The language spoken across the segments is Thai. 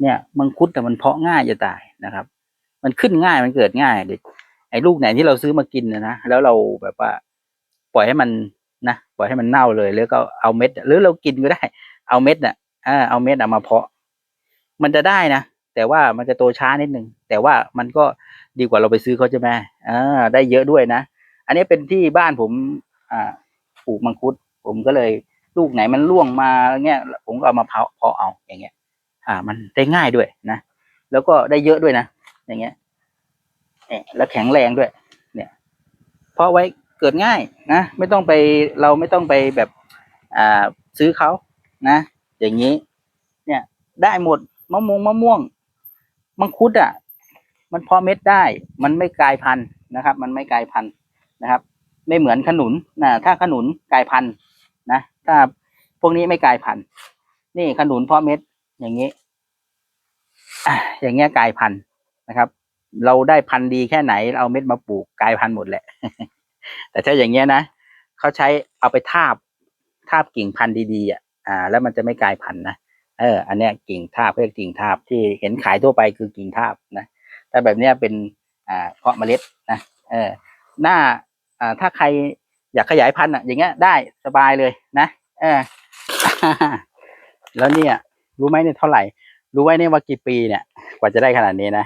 เนี่ยมังคุดแต่มันเพาะง่ายจะตายนะครับ มันขึ้นง่ายมันเกิดง่ายเด็กไอ้ลูกไหนที่เราซื้อมากินนะนะแล้วเราแบบว่า ปล่อยให้มันนะปล่อยให้มันเน่าเลย แล้วก็เอาเม็ด หรือเรากินก็ได้ เอาเม็ดน่ะอ่าเอาเม็ดเอะมาเพาะ มันจะได้นะแต่ว่ามันจะโตช้านิดนึงแต่ว่ามันก็ดีกว่าเราไปซื้อเขาใช่ไหมอ่าได้เยอะด้วยนะอันนี้เป็นที่บ้านผม อ่าปลูกมังคุด ผมก็เลยลูกไหนมันร่วงมาเงี้ยผมก็เอามาเพาะเพาะเอาอย่างเงี้ย อ่า มันได้ง่ายด้วยนะ แล้วก็ได้เยอะด้วยนะ อย่างเงี้ยเนี่ยแล้วแข็งแรงด้วย เนี่ย เพราะไว้เกิดง่ายนะ ไม่ต้องไปเราไม่ต้องไปแบบอ่าซื้อเขานะ อย่างนี้ เนี่ย ได้หมดมะม่วงมะม่วง มังคุดอะ มันเพาะเม็ดได้ มันไม่กลายพันธุ์นะครับ มันไม่กลายพันธุ์นะครับ ไม่เหมือนขนุนนะถ้าขนุนกลายพันธุ์นะ ถ้าพวกนี้ไม่กลายพันธุ์นี่ขนุนเพาะเม็ด อย่างนี้อย่างเงี้ยกลายพันธุ์นะครับ เราได้พันธุ์ดีแค่ไหนเราเอาเม็ดมาปลูกกลายพันธุ์หมดแหละ แต่ถ้าอย่างเงี้ยนะเขาใช้เอาไปทาบทาบกิ่งพันธุ์ดีๆอะอ่า แล้วมันจะไม่กลายพันธุ์นะเออ อันเนี้ยกิ่งทาบเรียกกิ่งทาบที่เห็นขายทั่วไปคือกิ่งทาบนะแต่แบบเนี้ยเป็นอ่าเพาะเมล็ดนะเออหน้าอ่าถ้าใครอยากขยายพันธุ์อะ อย่างเงี้ยได้สบายเลยนะเออแล้วเนี่ย รู้ไหมเนี่ยเท่าไหร่ รู้ไว้เนี่ยว่ากี่ปีเนี่ย กว่าจะได้ขนาดนี้นะ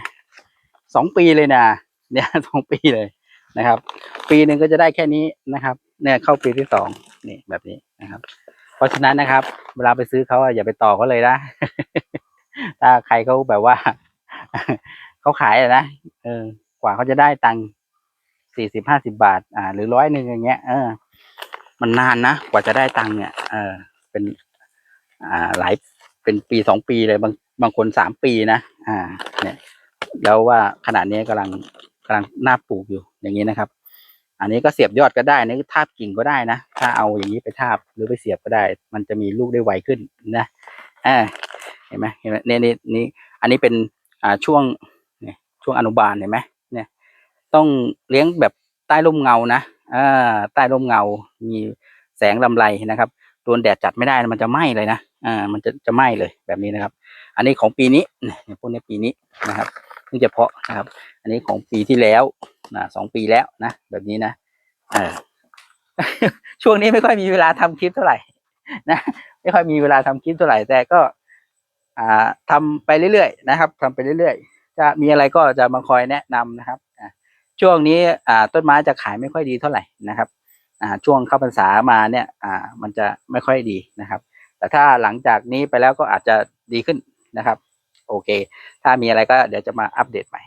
สองปีเลยนะเนี่ยสองปีเลยนะครับ ปีหนึ่งก็จะได้แค่นี้นะครับ เนี่ยเข้าปีที่สองนี่แบบนี้นะครับ เพราะฉะนั้นนะครับ เวลาไปซื้อเขาอย่าไปต่อเขาเลยนะถ้าใครเขาแบบว่าเขาขายอะนะเออกว่าเขาจะได้ตังค์สี่สิบห้าสิบาท อ่า หรือร้อยหนึ่งอย่างเงี้ยเออ มันนานนะกว่าจะได้ตังค์เนี่ยเออเป็น อ่าหลาย เป็นปีสองปีเลยบางบางคนสามปีนะอ่า เนี่ย แล้วว่าขนาดนี้กำลังกำลังน่าปลูกอยู่อย่างนี้นะครับ อันนี้ก็เสียบยอดก็ได้นะทาบกิ่งก็ได้นะถ้าเอาอย่างนี้ไปทาบหรือไปเสียบก็ได้ มันจะมีลูกได้ไวขึ้นนะอ่าเห็นไหมเห็นไหมเนี่ยนี่นี่อันนี้เป็นอ่าช่วงเนี่ยช่วงอนุบาลเห็นไหมเนี่ย ต้องเลี้ยงแบบใต้ร่มเงานะอ่าใต้ร่มเงา มีแสงลำไรนะครับโดนแดดจัดไม่ได้มันจะไหม้เลยนะ อ่า มันจะจะไหม้เลยแบบนี้นะครับ อันนี้ของปีนี้เนี่ยพวกนี้ปีนี้นะครับเพิ่งจะเพาะนะครับ อันนี้ของปีที่แล้วนะสองปีแล้วนะแบบนี้นะเออช่วงนี้ไม่ค่อยมีเวลาทำคลิปเท่าไหร่นะไม่ค่อยมีเวลาทำคลิปเท่าไหร่แต่ก็ อ่าทำไปเรื่อยๆนะครับทำไปเรื่อยๆจะมีอะไรก็จะมาคอยแนะนำนะครับอ่าช่วงนี้อ่าต้นไม้จะขายไม่ค่อยดีเท่าไหร่นะครับ อ่า ช่วงเข้าพรรษามาเนี่ย อ่า มันจะไม่ค่อยดีนะครับ แต่ถ้าหลังจากนี้ไปแล้วก็อาจจะดีขึ้นนะครับ โอเค ถ้ามีอะไรก็เดี๋ยวจะมาอัปเดตใหม่